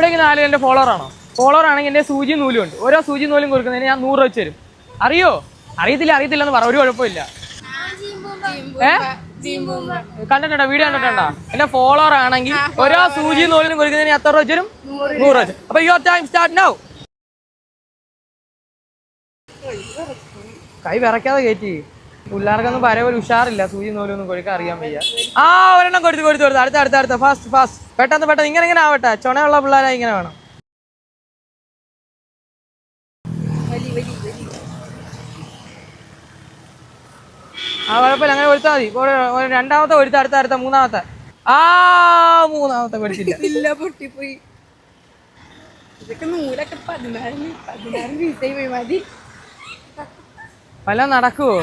എപ്പോഴെങ്കിലും ആരും എന്റെ ഫോളോവർ ആണോ? ഫോളോവർ ആണെങ്കിൽ എന്റെ സൂചി നൂലും ഉണ്ട്. ഓരോ സൂചി നൂലും കൊടുക്കുന്നതിന് ഞാൻ നൂറ് വെച്ച് തരും. അറിയോ? അറിയത്തില്ല അറിയത്തില്ല എന്ന് പറ. ഒരു കുഴപ്പമില്ല. കണ്ടിട്ടുണ്ടോ? വീഡിയോ കണ്ടിട്ടുണ്ടോ? എന്റെ ഫോളോവർ ആണെങ്കിൽ ഓരോ സൂചി നൂലിനും കൊടുക്കുന്നതിന് എത്ര രൂപ വെച്ചും നൂറ് വെച്ച് അപ്പൊ യുവർ ടൈം സ്റ്റാർട്ട് നൗ കൈ വിറയ്ക്കാതെ കയറ്റി പിള്ളേർക്കൊന്നും പോലെ ഉഷാറില്ല. സൂചി നൂലൊന്നും കൊഴുക്കാൻ അറിയാൻ വയ്യ. ആ ഒരെണ്ണം കൊടുത്ത് കൊടുത്ത് കൊടുത്ത് അടുത്ത അടുത്ത അടുത്ത. ഫാസ്റ്റ് ഫാസ്റ്റ് പെട്ടെന്ന് പെട്ടെന്ന്. ഇങ്ങനെ ഇങ്ങനെ ആവട്ടെ. ചുണയുള്ള പിള്ളേരായി ഇങ്ങനെ വേണം. ആ കുഴപ്പമില്ല. അങ്ങനെ കൊടുത്താൽ മതി. രണ്ടാമത്തെ കൊടുത്ത് അടുത്ത അടുത്ത മൂന്നാമത്തെ. ആ മൂന്നാമത്തെ കൊടുത്തില്ല ഇല്ല പൊട്ടിപ്പോയി. ഇതൊക്കെ നൂലൊക്കെ പതിനായിരം പതിനായിരം പോയി മതി. വല്ല നടക്കുവോ?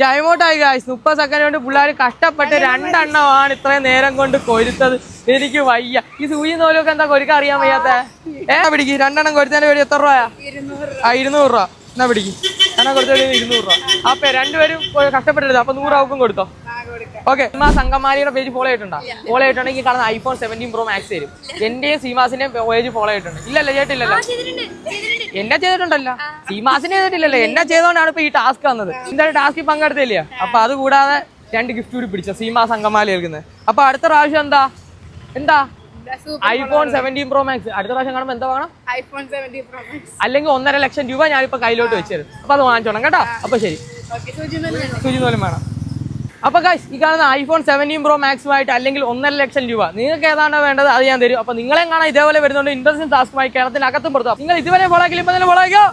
ടൈമോട്ടായി ഗായ്സ് മുപ്പത് സെക്കൻഡ് കൊണ്ട് പിള്ളേർ കഷ്ടപ്പെട്ട് രണ്ടെണ്ണമാണ് ഇത്രയും നേരം കൊണ്ട് കൊരുത്തത്. എനിക്ക് വയ്യ. ഈ സൂചി നോലൊക്കെ എന്താ കൊരുക്ക അറിയാൻ വയ്യാത്ത? ഏ പിടിക്കും. രണ്ടെണ്ണം കൊരുത്തേന്റെ പേര് എത്ര രൂപയാ? ആ ഇരുന്നൂറ് രൂപ. എന്നാ പിടിക്ക്. എന്നാ കൊടുത്തത് ഇരുന്നൂറ് രൂപ. അപ്പൊ രണ്ടുപേരും കഷ്ടപ്പെട്ടിരുന്നു അപ്പൊ നൂറ് അവക്കും കൊടുത്തോ. ഓക്കെ സീമാ സംഗമാരിയുടെ പേജ് ഫോളോ ചെയ്തിട്ടുണ്ടോ? ഫോളോ ചെയ്തിട്ടുണ്ടെങ്കിൽ ഈ കാണുന്ന ഐഫോൺ സെവന്റീൻ പ്രോ മാക്സ് തരും. എന്റെയും സീമാസിന്റെയും പേജ് ഫോളോ ചെയ്തിട്ടുണ്ട്. ഇല്ലല്ലോ ചെയ്തിട്ടില്ലല്ലോ. എന്നെ ചെയ്തിട്ടുണ്ടല്ലോ. സീമാസിനെ ചെയ്തിട്ടില്ലല്ലോ. എന്നെ ചെയ്തോണ്ടാണ് ഇപ്പൊ ഈ ടാസ്ക് വന്നത്. എന്തായാലും ടാസ്കിൽ പങ്കെടുത്തില്ല? അപ്പൊ അത് കൂടാതെ രണ്ട് ഗിഫ്റ്റ് കൂടി പിടിച്ച സീമാ സംഗമാലി കേൾക്കുന്നത് അപ്പൊ അടുത്ത പ്രാവശ്യം എന്താ? എന്താ? ഐഫോൺ സെവന്റീൻ പ്രോ മാക്സ് അടുത്ത പ്രാവശ്യം കാണുമ്പോൾ എന്താ വേണം ഐഫോൺ സെവന്റീൻ പ്രോ മാക്സ് അല്ലെങ്കിൽ ഒന്നര ലക്ഷം രൂപ ഞാനിപ്പോൾ കയ്യിലോട്ട് വെച്ചത് അപ്പൊ അത് വാങ്ങിച്ചോണം കേട്ടോ. അപ്പൊ ശരി. സൂചി നൂൽ വേണം? അപ്പോൾ ഗൈസ് ഈ കാണുന്ന ഐഫോൺ സെവന്റീൻ പ്രോ മാക്സുമായിട്ട് അല്ലെങ്കിൽ ഒന്നര ലക്ഷം രൂപ. നിങ്ങൾക്ക് ഏതാണോ വേണ്ടത് അത് ഞാൻ തരും. അപ്പൊ നിങ്ങളെ കാണാൻ ഇതേപോലെ വരുന്നുണ്ട് ഇൻട്രസ്റ്റിംഗ് ടാസ്കുമായി കേരളത്തിനകത്തും പുറത്തും. നിങ്ങൾ ഇതുവരെ ഫോളോ ആക്കില്ല ഇപ്പൊ തന്നെ ഫോളോ ആക്കിയോ.